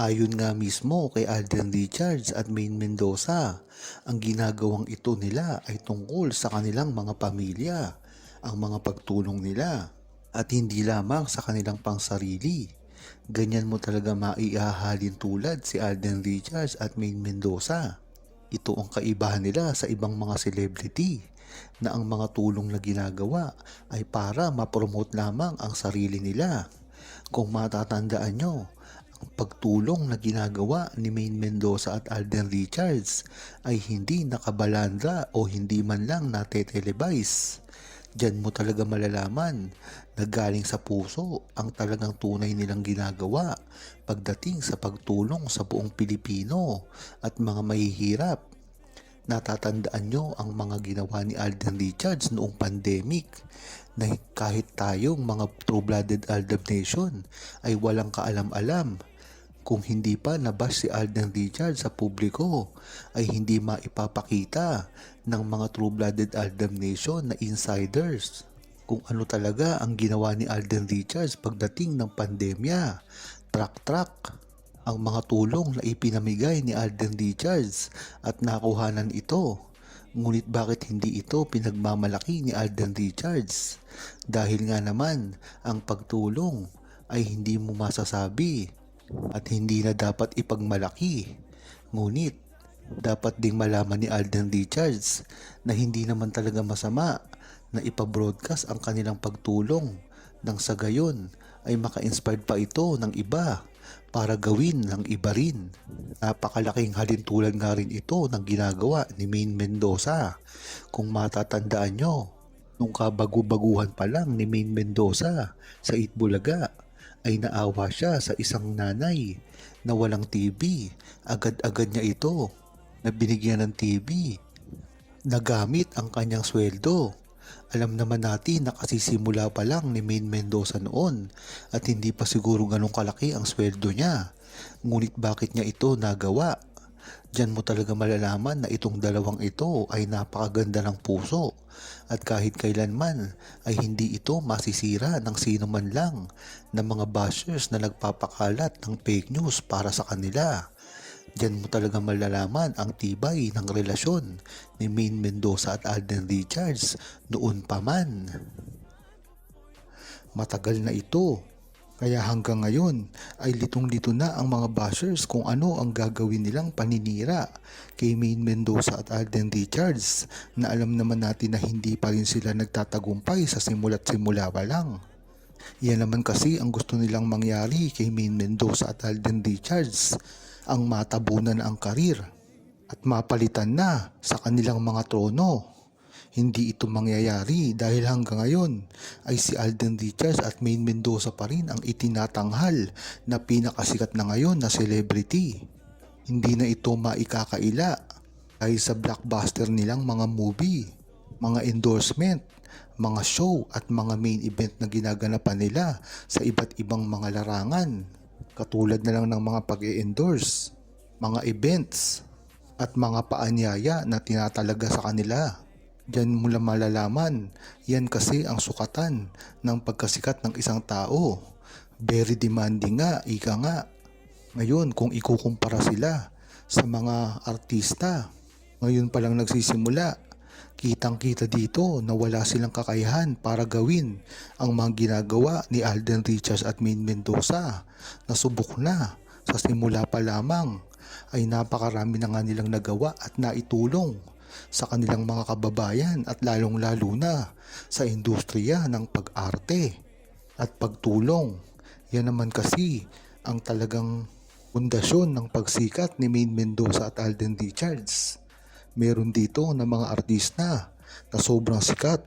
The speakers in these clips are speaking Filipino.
Ayon nga mismo kay Alden Richards at Maine Mendoza, ang ginagawang ito nila ay tungkol sa kanilang mga pamilya, ang mga pagtulong nila, at hindi lamang sa kanilang pangsarili. Ganyan mo talaga maiahalin tulad si Alden Richards at Maine Mendoza. Ito ang kaibahan nila sa ibang mga celebrity na ang mga tulong na ginagawa ay para mapromote lamang ang sarili nila. Kung matatandaan nyo, pagtulong na ginagawa ni Maine Mendoza at Alden Richards ay hindi nakabalandra o hindi man lang natetelevise. Diyan mo talaga malalaman na galing sa puso ang talagang tunay nilang ginagawa pagdating sa pagtulong sa buong Pilipino at mga mahihirap. Natatandaan nyo ang mga ginawa ni Alden Richards noong pandemic na kahit tayong mga true-blooded Aldab Nation ay walang kaalam-alam kung hindi pa nabash si Alden Richards sa publiko ay hindi maipapakita ng mga true-blooded Aldab Nation na insiders kung ano talaga ang ginawa ni Alden Richards pagdating ng pandemya. Track-track ang mga tulong na ipinamigay ni Alden Richards at nakuhanan ito. Ngunit bakit hindi ito pinagmamalaki ni Alden Richards? Dahil nga naman ang pagtulong ay hindi mo masasabi at hindi na dapat ipagmalaki. Ngunit dapat ding malaman ni Alden Richards na hindi naman talaga masama na ipabroadcast ang kanilang pagtulong nang sa gayon ay maka-inspired pa ito ng iba para gawin ng iba rin. Napakalaking halintulad nga rin ito ng ginagawa ni Maine Mendoza. Kung matatandaan nyo, nung kabagu-baguhan pa lang ni Maine Mendoza sa Itbulaga, ay naawa siya sa isang nanay na walang TV. Agad-agad niya ito na binigyan ng TV. Nagamit ang kanyang sweldo. Alam naman natin na kasisimula pa lang ni Maine Mendoza noon at hindi pa siguro ganong kalaki ang sweldo niya. Ngunit bakit niya ito nagawa? Diyan mo talaga malalaman na itong dalawang ito ay napakaganda ng puso at kahit kailanman ay hindi ito masisira ng sino man lang na mga bashers na nagpapakalat ng fake news para sa kanila. Diyan mo talaga malalaman ang tibay ng relasyon ni Maine Mendoza at Alden Richards noon pa man. Matagal na ito. Kaya hanggang ngayon ay litong-lito na ang mga bashers kung ano ang gagawin nilang paninira kay Maine Mendoza at Alden Richards na alam naman natin na hindi pa rin sila nagtatagumpay sa simula't simula pa lang. Yan naman kasi ang gusto nilang mangyari kay Maine Mendoza at Alden Richards ang matabunan na ang karir at mapalitan na sa kanilang mga trono. Hindi ito mangyayari dahil hanggang ngayon ay si Alden Richards at Maine Mendoza pa rin ang itinatanghal na pinakasikat na ngayon na celebrity. Hindi na ito maikakaila dahil sa blockbuster nilang mga movie, mga endorsement, mga show at mga main event na ginaganapan nila sa iba't ibang mga larangan. Katulad na lang ng mga pag-e-endorse, mga events, at mga paanyaya na tinatalaga sa kanila. Diyan mo lang malalaman, yan kasi ang sukatan ng pagkasikat ng isang tao. Very demanding nga, ika nga. Ngayon, kung ikukumpara sila sa mga artista, ngayon pa lang nagsisimula, kitang-kita dito na wala silang kakayahan para gawin ang mga ginagawa ni Alden Richards at Maine Mendoza. Nasubok na sa simula pa lamang ay napakarami na nga nilang nagawa at naitulong sa kanilang mga kababayan at lalong-lalo na sa industriya ng pag-arte at pagtulong. Yan naman kasi ang talagang pundasyon ng pagsikat ni Maine Mendoza at Alden Richards. Meron dito na mga artista na sobrang sikat,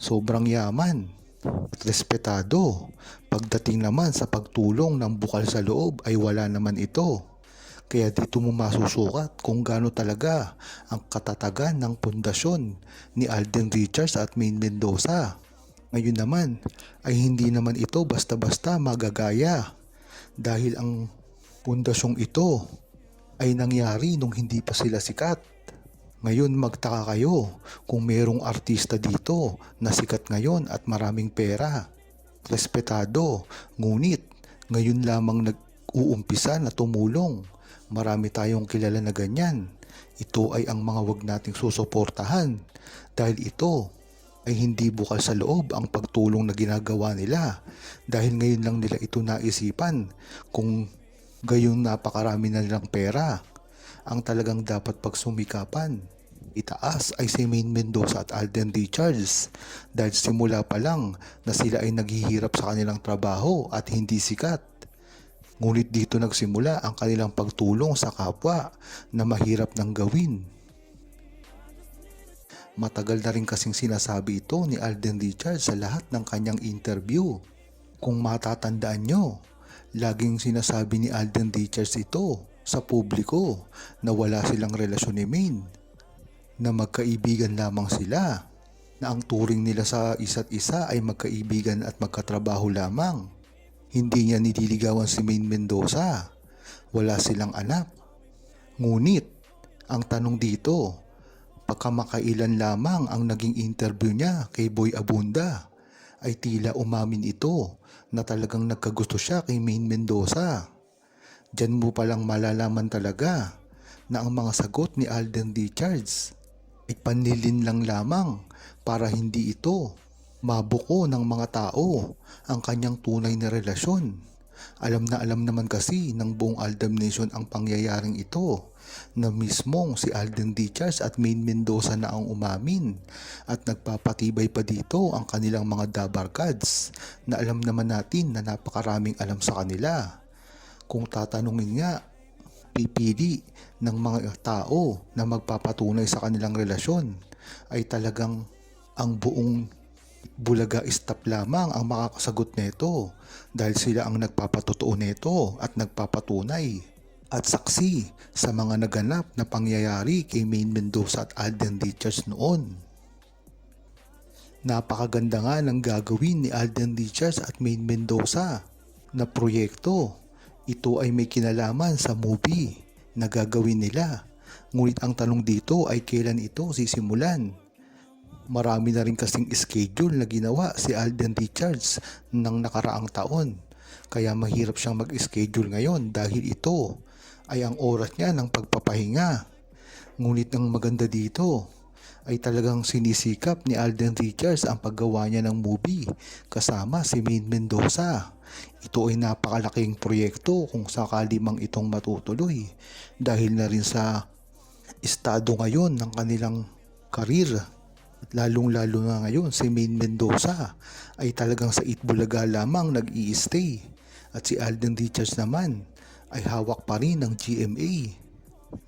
sobrang yaman at respetado. Pagdating naman sa pagtulong ng bukal sa loob ay wala naman ito. Kaya dito mo masusukat kung gaano talaga ang katatagan ng pundasyon ni Alden Richards at Maine Mendoza. Ngayon naman ay hindi naman ito basta-basta magagaya dahil ang pundasyong ito ay nangyari nung hindi pa sila sikat. Ngayon magtaka kayo kung merong artista dito na sikat ngayon at maraming pera. Respetado, ngunit ngayon lamang nag nag-uumpisa na tumulong. Marami tayong kilala na ganyan. Ito ay ang mga wag nating susuportahan dahil ito ay hindi bukal sa loob ang pagtulong na ginagawa nila dahil ngayon lang nila ito naisipan kung gayon napakarami na nilang pera ang talagang dapat pagsumikapan. Itaas ay si Main Mendoza at Alden Richards dahil simula pa lang na sila ay naghihirap sa kanilang trabaho at hindi sikat. Ngunit dito nagsimula ang kanilang pagtulong sa kapwa na mahirap nang gawin. Matagal na rin kasing sinasabi ito ni Alden Richards sa lahat ng kanyang interview. Kung matatandaan nyo, laging sinasabi ni Alden Richards ito sa publiko na wala silang relasyon ni Maine, na magkaibigan lamang sila, na ang turing nila sa isa't isa ay magkaibigan at magkatrabaho lamang. Hindi niya nililigawan si Maine Mendoza. Wala silang anak. Ngunit, ang tanong dito, pagkamakailan lamang ang naging interview niya kay Boy Abunda, ay tila umamin ito na talagang nagkagusto siya kay Maine Mendoza. Diyan mo palang malalaman talaga na ang mga sagot ni Alden Richards ay panlilin lang lamang para hindi ito mabuko ng mga tao ang kanyang tunay na relasyon. Alam na alam naman kasi ng buong Aldam Nation ang pangyayaring ito na mismong si Alden Richards at Maine Mendoza na ang umamin at nagpapatibay pa dito ang kanilang mga dabarkads na alam naman natin na napakaraming alam sa kanila. Kung tatanungin nga, pipili ng mga tao na magpapatunay sa kanilang relasyon ay talagang ang buong Bulaga staff lamang ang makakasagot nito dahil sila ang nagpapatotoo nito at nagpapatunay at saksi sa mga naganap na pangyayari kay Maine Mendoza at Alden Richards noon. Napakaganda nga ng gagawin ni Alden Richards at Maine Mendoza na proyekto. Ito ay may kinalaman sa movie na gagawin nila. Ngunit ang tanong dito ay kailan ito sisimulan. Marami na rin kasing schedule na ginawa si Alden Richards ng nakaraang taon. Kaya mahirap siyang mag-schedule ngayon dahil ito ay ang oras niya ng pagpapahinga. Ngunit ang maganda dito ay talagang sinisikap ni Alden Richards ang paggawa niya ng movie kasama si Maine Mendoza. Ito ay napakalaking proyekto kung sakali mang itong matutuloy dahil na rin sa estado ngayon ng kanilang karir at lalong-lalo na ngayon si Maine Mendoza ay talagang sa Itbulaga lamang nag stay at si Alden Richards naman ay hawak pa rin ng GMA.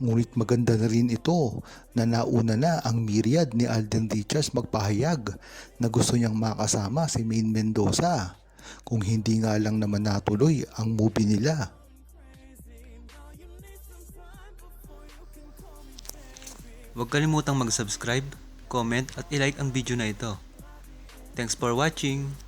Ngunit maganda na rin ito na nauna na ang myriad ni Alden Richards magpahayag na gusto niyang makasama si Maine Mendoza kung hindi nga lang naman natuloy ang movie nila. Huwag kalimutang mag-subscribe, comment at ilike ang video na ito. Thanks for watching!